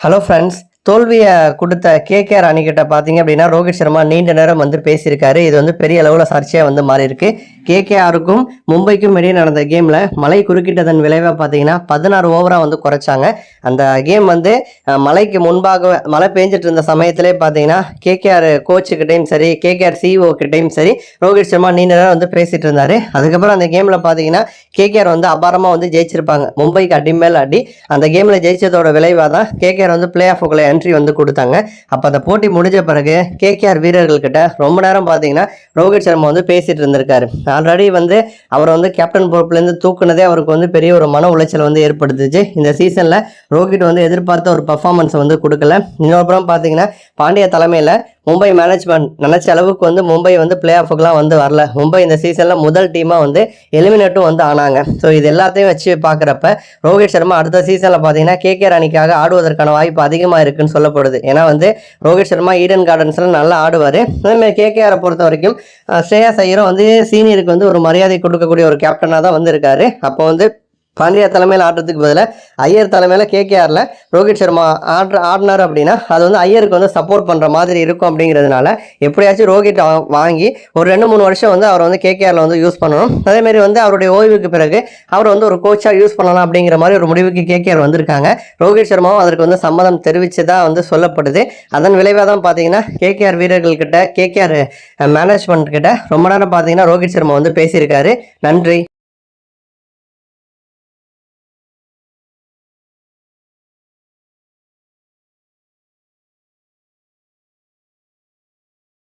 Hello friends தோல்வியை கொடுத்த KKR அணிக்கிட்ட பார்த்தீங்க அப்படின்னா ரோஹித் சர்மா நீண்ட நேரம் வந்து பேசியிருக்காரு. இது வந்து பெரிய அளவில் சர்ச்சையாக வந்து மாறி இருக்கு கேகேஆருக்கும் மும்பைக்கும் இடையே நடந்த கேமில் மழை குறுக்கிட்டதன் விளைவாக பார்த்தீங்கன்னா பதினாறு ஓவராக வந்து குறைச்சாங்க. அந்த கேம் வந்து மழைக்கு முன்பாக மழை பெஞ்சிட்டு இருந்த சமயத்திலே பார்த்தீங்கன்னா கேகேஆர் கோச்சுக்கிட்டையும் சரி கேகேஆர் சிஇஓ கிட்டையும் சரி ரோஹித் சர்மா நீண்ட நேரம் வந்து பேசிகிட்டு இருந்தார். அதுக்கப்புறம் அந்த கேமில் பார்த்தீங்கன்னா கேகேஆர் வந்து அபாரமாக வந்து ஜெயிச்சிருப்பாங்க. மும்பைக்கு அடி மேல் அடி. அந்த கேமில் ஜெயிச்சதோட விளைவாக தான் கேகேஆர் வந்து பிளே ஆஃபுக்குள்ளே என்ட்ரி வந்து கொடுத்தாங்க. அப்போ அந்த போட்டி முடிஞ்ச பிறகு கேகேஆர் வீரர்கள்கிட்ட ரொம்ப நேரம் பார்த்தீங்கன்னா ரோஹித் சர்மா வந்து பேசிட்டு இருந்திருக்காரு. ஆல்ரெடி வந்து அவர் வந்து கேப்டன் பொறுப்புலேருந்து தூக்குனதே அவருக்கு வந்து பெரிய ஒரு மன உளைச்சல் வந்து ஏற்படுத்துச்சு. இந்த சீசனில் ரோஹித் வந்து எதிர்பார்த்த ஒரு பர்ஃபார்மன்ஸ் வந்து கொடுக்கல. இன்னொரு புறம் பார்த்தீங்கன்னா பாண்டிய தலைமையில் மும்பை மேனேஜ்மெண்ட் நினச்ச அளவுக்கு வந்து மும்பை வந்து பிளே ஆஃபுக்குலாம் வந்து வரல. மும்பை இந்த சீசனில் முதல் டீமாக வந்து எலிமினேட்டும் வந்து ஆனாங்க. ஸோ இது எல்லாத்தையும் வச்சு பார்க்குறப்ப ரோஹித் சர்மா அடுத்த சீசனில் பார்த்தீங்கன்னா கேகேஆர் அணிக்காக ஆடுவதற்கான வாய்ப்பு அதிகமாக இருக்குன்னு சொல்லப்படுது. ஏன்னா வந்து ரோஹித் சர்மா ஈடன் கார்டன்ஸில் நல்லா ஆடுவார். அதேமாதிரி கேகேஆரை பொறுத்த வரைக்கும் ஸ்ரேயா சையரும் வந்து சீனியருக்கு வந்து ஒரு மரியாதை கொடுக்கக்கூடிய ஒரு கேப்டனாக தான் வந்து இருக்காரு அப்போ வந்து பாண்டியா தலைமையில் ஆடுறதுக்கு பதிலாக ஐயர் தலைமையில் கேகேஆரில் ரோஹித் சர்மா ஆடுற ஆடினார் அப்படின்னா அது வந்து ஐயருக்கு வந்து சப்போர்ட் பண்ணுற மாதிரி இருக்கும் அப்படிங்கிறதுனால எப்படியாச்சும் ரோஹித் வாங்கி ஒரு ரெண்டு மூணு வருஷம் வந்து அவர் வந்து கேகேஆரில் வந்து யூஸ் பண்ணணும். அதேமாரி வந்து அவருடைய ஓய்வுக்கு பிறகு அவர் வந்து ஒரு கோச்சாக யூஸ் பண்ணலாம் அப்படிங்கிற மாதிரி ஒரு முடிவுக்கு கேகேஆர் வந்திருக்காங்க. ரோஹித் சர்மாவும் அதற்கு வந்து சம்மதம் தெரிவிச்சதா வந்து சொல்லப்படுது. அதன் விளைவாக தான் பார்த்தீங்கன்னா கேகேஆர் வீரர்கள்கிட்ட கேகேஆர் மேனேஜ்மெண்ட் கிட்ட ரொம்ப நேரம் பார்த்தீங்கன்னா ரோஹித் சர்மா வந்து பேசியிருக்காரு. நன்றி.